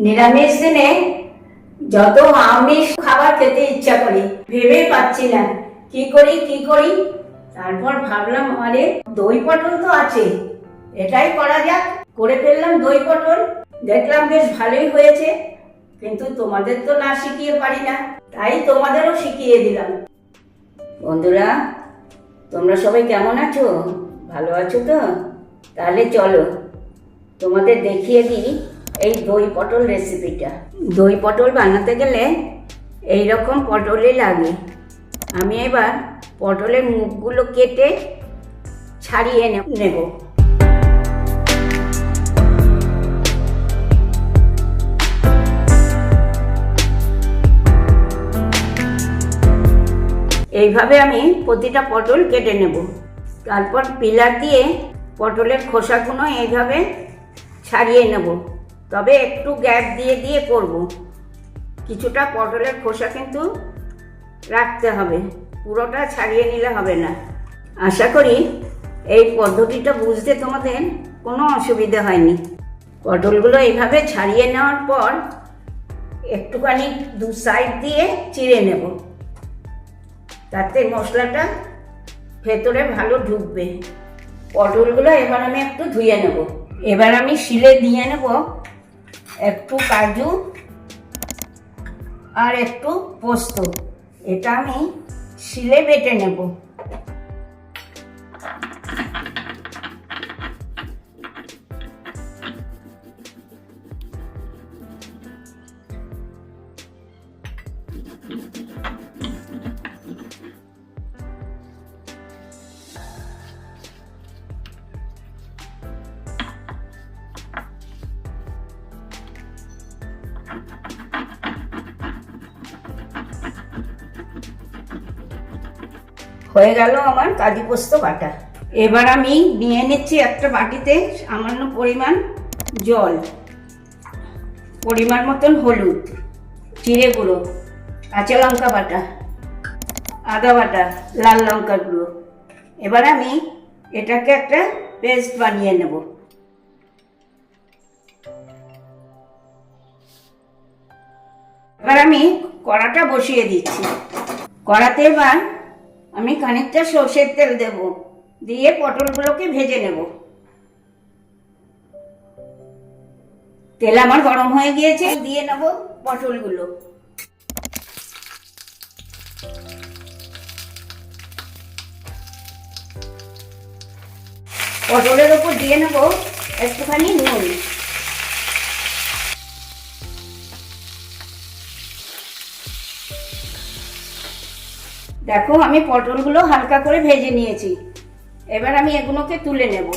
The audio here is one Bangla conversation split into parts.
নিরামিষ দিনে যত আমিষ খাবার খেতে ইচ্ছা করি, ভেবেই পাচ্ছি না। কি করি কি করি? তারপর ভাবলাম, আরে, দই পটল তো আছে। এটাই করা যাক। করে ফেললাম দই পটল। দেখলাম বেশ ভালোই হয়েছে। কিন্তু তোমাদের তো না শিখিয়ে পারি না। তাই তোমাদেরও শিখিয়ে দিলাম। বন্ধুরা, তোমরা সবাই কেমন আছো? ভালো আছো তো? তাহলে চলো, তোমাদের দেখিয়ে দিই এই দই পটল রেসিপিটা দই পটল বানাতে গেলে এই রকম পটলই লাগে। আমি এবার পটলের মুখগুলো কেটে ছাড়িয়ে নেব। এইভাবে আমি প্রতিটা পটল কেটে নেব। তারপর পিলার দিয়ে পটলের খোসাগুলো এইভাবে ছাড়িয়ে নেব। তবে একটু গ্যাপ দিয়ে দিয়ে করব। কিছুটা পটলের খোসা কিন্তু রাখতে হবে। পুরোটা ছাড়িয়ে নিলে হবে না। আশা করি এই পদ্ধতিটা বুঝতে তোমাদের কোনো অসুবিধা হয়নি। পটলগুলো এইভাবে ছাড়িয়ে নেওয়ার পর একটুখানি দু সাইড দিয়ে চিড়ে নেব। তাতে মশলাটা ভেতরে ভালো ঢুকবে। পটলগুলো এবার আমি একটু ধুয়ে নেব। এবার আমি শিলে দিয়ে নেব একটু কাজু আর একটু পোস্ত। এটা আমি শিলে বেটে নেব। হয়ে গেল আমার কাজু পোস্ত বাটা। এবার আমি নিয়ে নিচ্ছি একটা বাটিতে সামান্য পরিমাণ জল। পরিমাণ মতন হলুদ, জিরে গুঁড়ো, কাঁচা লঙ্কা বাটা, আদা বাটা, লাল লঙ্কা গুঁড়ো। এবার আমি এটাকে একটা পেস্ট বানিয়ে নেব। এবার আমি কড়াটা বসিয়ে দিচ্ছি। কড়াতে এবার আমি খানিকটা সর্ষের তেল দেব, দিয়ে পটলগুলোকে ভেজে নেব। তেল আমার গরম হয়ে গিয়েছে, দিয়ে নেব পটলগুলো। পটলের ওপর দিয়ে নেব একটুখানি নুন। দেখো, আমি পটলগুলো হালকা করে ভেজে নিয়েছি। এবার আমি এগুলোকে তুলে নেব।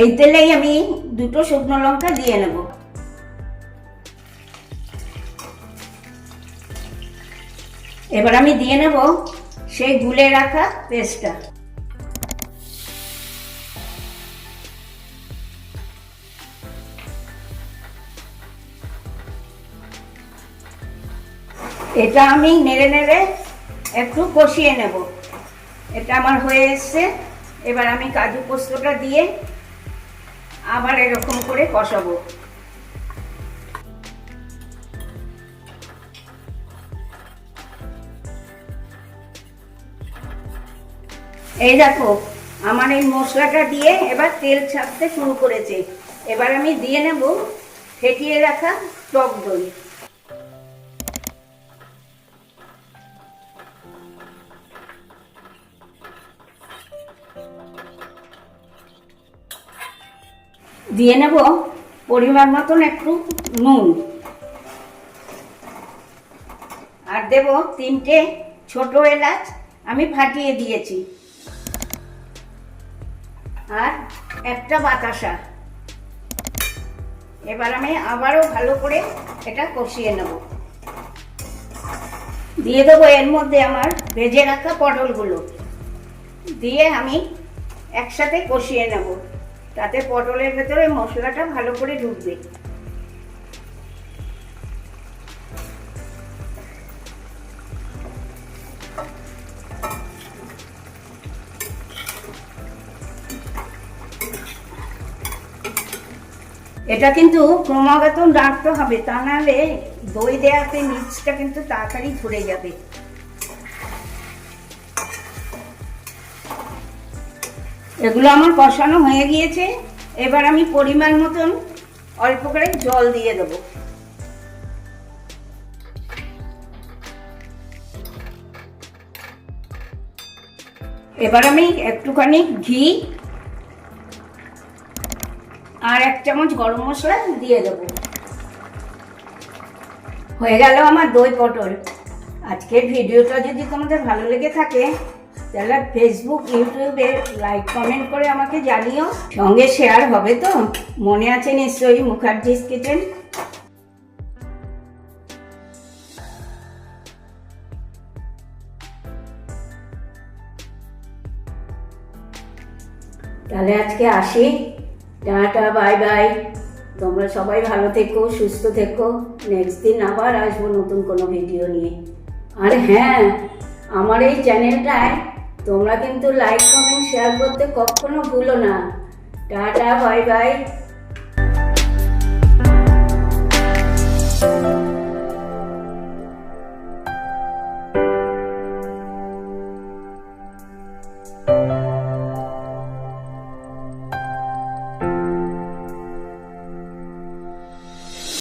এই তেলেই আমি দুটো শুকনো লঙ্কা দিয়ে নেব। এবার আমি দিয়ে নেব সেই গুলে রাখা পেস্টটা। এটা আমি নেড়ে নেড়ে একটু কষিয়ে নেব। এটা আমার হয়ে এসছে। এবার আমি কাজু পোস্তটা দিয়ে আবার এরকম করে কষাবো। এই দেখো, আমার এই মশলাটা দিয়ে এবার তেল ছাড়তে শুরু করেছে। এবার আমি দিয়ে নেব ফেটিয়ে রাখা টক দই। দিয়ে নেব পরিমাণ মতন একটু নুন। আর দেব তিনটে ছোট এলাচ আমি ফাটিয়ে দিয়েছি। আর একটা বাতাসা। এবার আমি আবারও ভালো করে এটা কষিয়ে নেব। দিয়ে দেবো এর মধ্যে আমার ভেজে রাখা পটলগুলো। দিয়ে আমি একসাথে কষিয়ে নেব। তাতে পটলের ভেতরে মশলাটা ভালো করে ঢুকবে। এটা কিন্তু ক্রমাগত রাখতে হবে, তা নাহলে দই দেওয়াতে নিচটা কিন্তু তাড়াতাড়ি ধরে যাবে। এগুলো আমার কষানো হয়ে গিয়েছে। এবার আমি পরিমাণ মতন অল্প করে জল দিয়ে দেবো। এবার আমি একটুখানি ঘি আর এক চামচ গরম মশলা দিয়ে দেবো। হয়ে গেল আমার দই পটল। আজকের ভিডিওটা যদি তোমাদের ভালো লেগে থাকে তাহলে ফেসবুক ইউটিউবে লাইক কমেন্ট করে আমাকে জানিও। সঙ্গে শেয়ার হবে তো? মনে আছে নিশ্চয়ই মুখার্জিস কিচেন তাহলে আজকে আসি। টাটা বাই বাই তোমরা সবাই ভালো থেকো, সুস্থ থেকো। নেক্সট দিন আবার আসব নতুন কোনো ভিডিও নিয়ে। আর হ্যাঁ আমার এই চ্যানেলটায় তোমরা কিন্তু লাইক কমেন্ট শেয়ার করতে কখনো ভুলো না। Tata bye bye